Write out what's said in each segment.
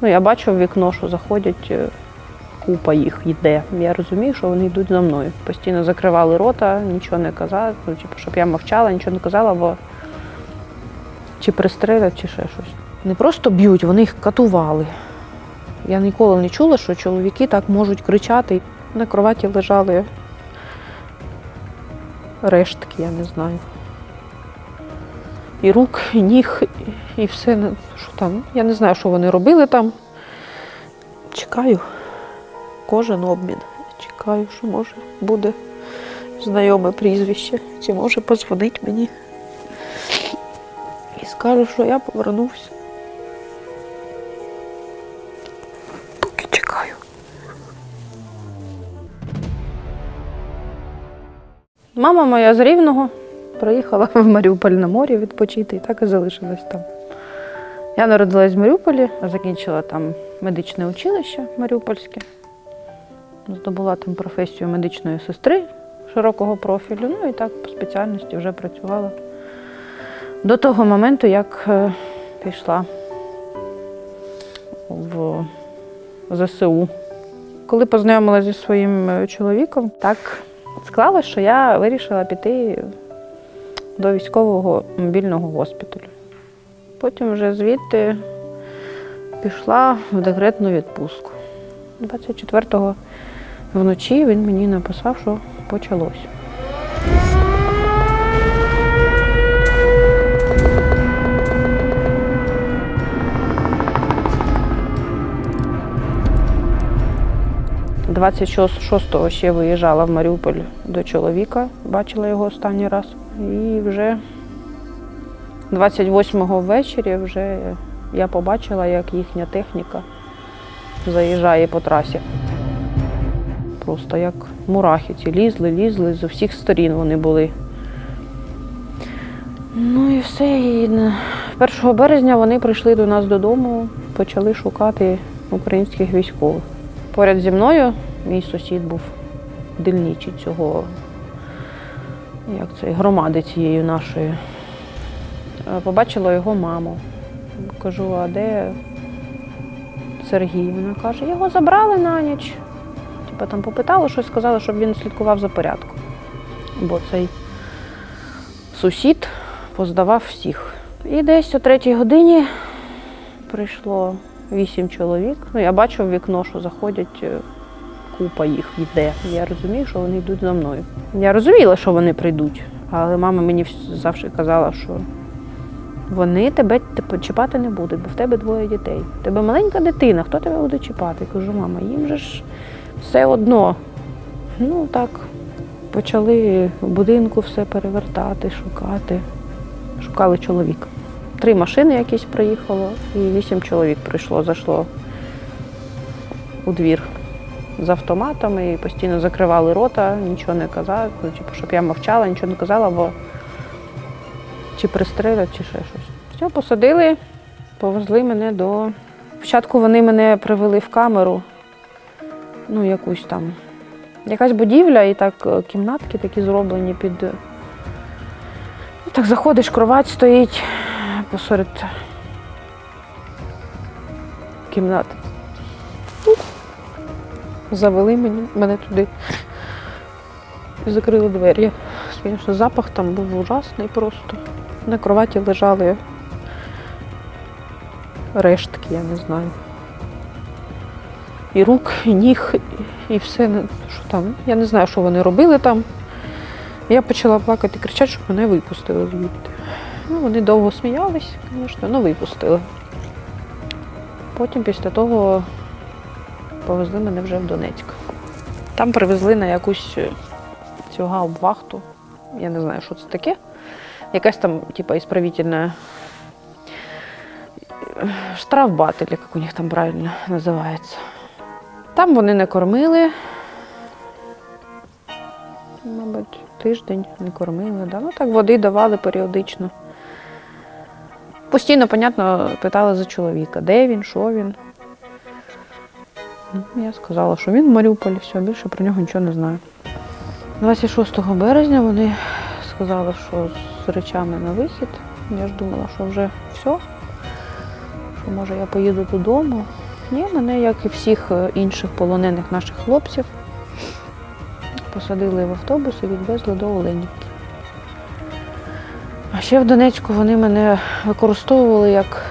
Ну, я бачу в вікно, що заходять е, купа їх йде. Я розумію, що вони йдуть за мною. Постійно закривали рота, нічого не казали, ну, типу, щоб я мовчала, нічого не казала, бо чи пристрелять, чи ще щось. Не просто б'ють, вони їх катували. Я ніколи не чула, що чоловіки так можуть кричати. На кроваті лежали рештки, я не знаю. І рук, і ніг, і все. ну, Що там? Я не знаю, що вони робили там. Чекаю кожен обмін. Чекаю, що може буде знайоме прізвище, чи може позвонить мені і скаже, що я повернувся. Поки чекаю. Мама моя з Рівного приїхала в Маріуполь на морі відпочити і так і залишилась там. Я народилась в Маріуполі, закінчила там медичне училище Маріупольське. Здобула там професію медичної сестри широкого профілю, ну і так по спеціальності вже працювала до того моменту, як е, пішла в ЗСУ. Коли познайомилася зі своїм е, чоловіком, так склалося, що я вирішила піти до військового мобільного госпіталю. Потім вже звідти пішла в декретну відпустку. 24-го вночі він мені написав, що почалось. – 26-го ще виїжджала в Маріуполь до чоловіка, бачила його останній раз. І вже 28-го ввечері вже я побачила, як їхня техніка заїжджає по трасі. Просто як мурахи ці лізли, лізли, з усіх сторін вони були. Ну і все. І 1 березня вони прийшли до нас додому, почали шукати українських військових. Поряд зі мною мій сусід був дільничий цього, як це, громади цієї нашої. Е, Побачила його маму. Кажу, а де Сергій? Вона каже, його забрали на ніч. Типа там попитали щось, сказали, щоб він слідкував за порядком. Бо цей сусід поздавав всіх. І десь о третій годині прийшло вісім чоловік. Ну, я бачу в вікно, що заходять е, купа їх йде. Я розумію, що вони йдуть за мною. Я розуміла, що вони прийдуть, але мама мені завжди казала, що вони тебе типу, чіпати не будуть, бо в тебе двоє дітей. В тебе маленька дитина, хто тебе буде чіпати? Я кажу, мама, їм же ж все одно. Ну так, почали в будинку все перевертати, шукати. Шукали чоловіка. Три машини якісь приїхало, і вісім чоловік прийшло, зайшло у двір з автоматами і постійно закривали рота, нічого не казали, ну, типу, щоб я мовчала, нічого не казала, бо чи пристрелять, чи ще щось. Все, посадили, повезли мене до. Спочатку вони мене привели в камеру, ну, якусь там. Якась будівля, і так е, кімнатки такі зроблені під. Ну, Так заходиш, кровать стоїть посеред кімнати. Завели мені, мене туди і закрили двері. Звісно, запах там був ужасний просто. На кроваті лежали рештки, я не знаю. І рук, і ніг, і все, ну, що там. Я не знаю, що вони робили там. Я почала плакати, кричати, щоб мене випустили звідти. Ну, вони довго сміялись, звісно, ну випустили. Потім після того повезли мене вже в Донецьк. Там привезли на якусь е, цю гаубвахту. Я не знаю, що це таке. Якась там, типа, ісправительна е, штрафбатель, як у них там правильно називається. Там вони не кормили. Мабуть, тиждень не кормили. Да? Ну так води давали періодично. Постійно, понятно, питали за чоловіка, де він, що він. Я сказала, що він в Маріуполі, все, більше про нього нічого не знаю. 26 березня вони сказали, що з речами на вихід. Я ж думала, що вже все, що може я поїду додому. Ні, мене, як і всіх е, інших полонених наших хлопців, посадили в автобус і відвезли до Оленівки. А ще в Донецьку вони мене використовували як,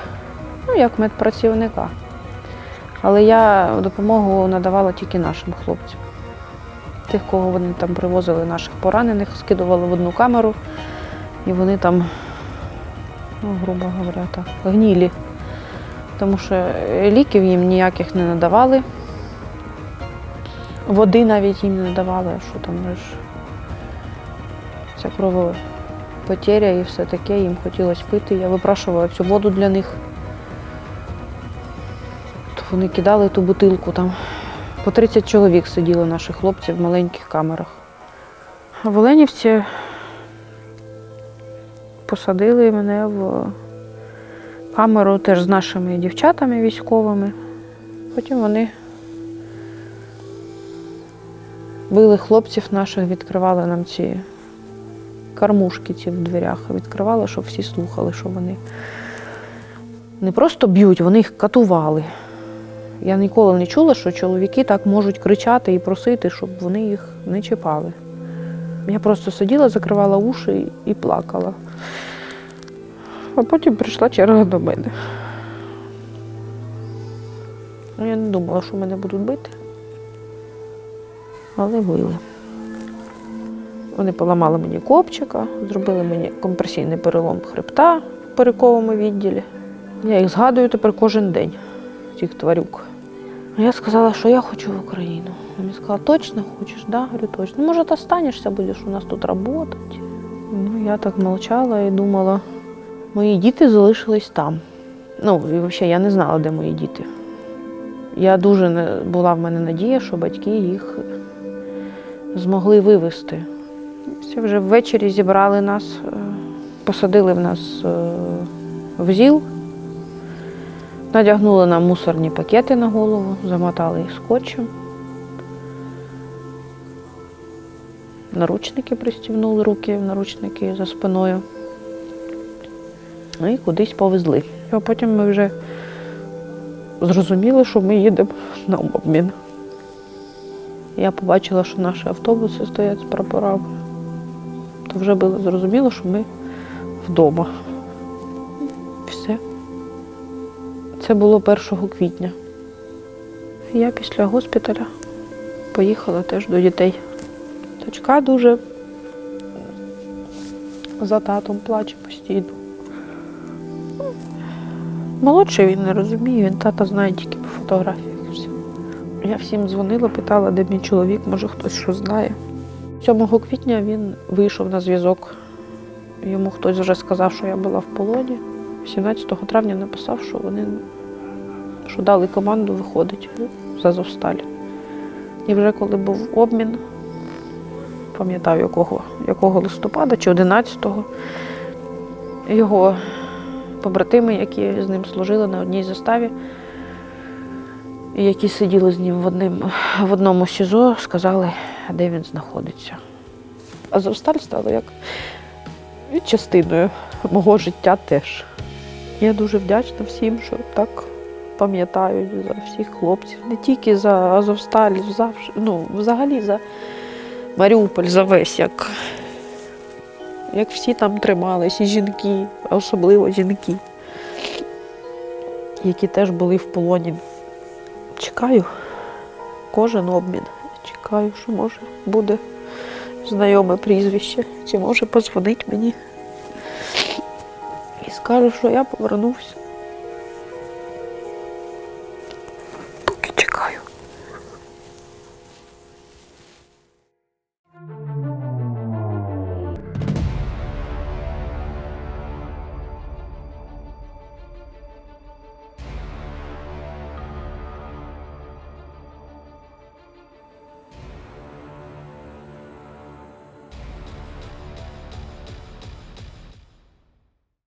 ну, як медпрацівника. Але я допомогу надавала тільки нашим хлопцям. Тих, кого вони там привозили, наших поранених, скидували в одну камеру, і вони там, ну, грубо говоря, так, гнілі. Тому що ліків їм ніяких не надавали. Води навіть їм не надавали, що там ж ця кровопотеря і все таке, їм хотілося пити. Я випрашувала цю воду для них. Вони кидали ту бутилку там. По 30 чоловік сиділо наших хлопців в маленьких камерах. В Оленівці посадили мене в камеру теж з нашими дівчатами військовими. Потім вони били хлопців наших, відкривали нам ці кармушки ці в дверях, відкривали, щоб всі слухали, що вони не просто б'ють, вони їх катували. Я ніколи не чула, що чоловіки так можуть кричати і просити, щоб вони їх не чіпали. Я просто сиділа, закривала уші і плакала. А потім прийшла черга до мене. Ну, Я не думала, що мене будуть бити. Але били. Вони поламали мені копчика, зробили мені компресійний перелом хребта в перековому відділі. Я їх згадую тепер кожен день, цих тварюк. А Я сказала, що я хочу в Україну. Вони сказали, точно хочеш? Да? Говорю, точно. Ну, може, ти останешся, будеш у нас тут працювати. Ну, я так мовчала і думала, мої діти залишились там. Ну, і взагалі я не знала, де мої діти. Я дуже не, була в мене надія, що батьки їх змогли вивезти. Все вже ввечері зібрали нас, е, посадили в нас е, в ЗІЛ, надягнули нам мусорні пакети на голову, замотали їх скотчем. Наручники пристібнули руки, наручники за спиною. Ну і кудись повезли. А потім ми вже зрозуміли, що ми їдемо на обмін. Я побачила, що наші автобуси стоять з прапорами. То вже було зрозуміло, що ми вдома. Це було 1 квітня. Я після госпіталя поїхала теж до дітей. Дочка дуже за татом плаче постійно. Молодший він не розуміє, він тата знає тільки по фотографіях. Я всім дзвонила, питала, де мій чоловік, може хтось що знає. 7 квітня він вийшов на зв'язок. Йому хтось вже сказав, що я була в полоні. 17 травня написав, що вони що дали команду виходить з Азовсталі. І вже коли був обмін, пам'ятаю, якого, якого листопада чи 11-го, його побратими, які з ним служили на одній заставі, які сиділи з ним в, одним, в одному СІЗО, сказали, де він знаходиться. Азовсталь стала як частиною мого життя теж. Я дуже вдячна всім, що так пам'ятають за всіх хлопців, не тільки за Азовсталь, завжди, ну, взагалі за Маріуполь, за весь, як, як всі там тримались, і жінки, особливо жінки, які теж були в полоні. Чекаю кожен обмін. Чекаю, що може буде знайоме прізвище, чи може позвонить мені і скаже, що я повернувся.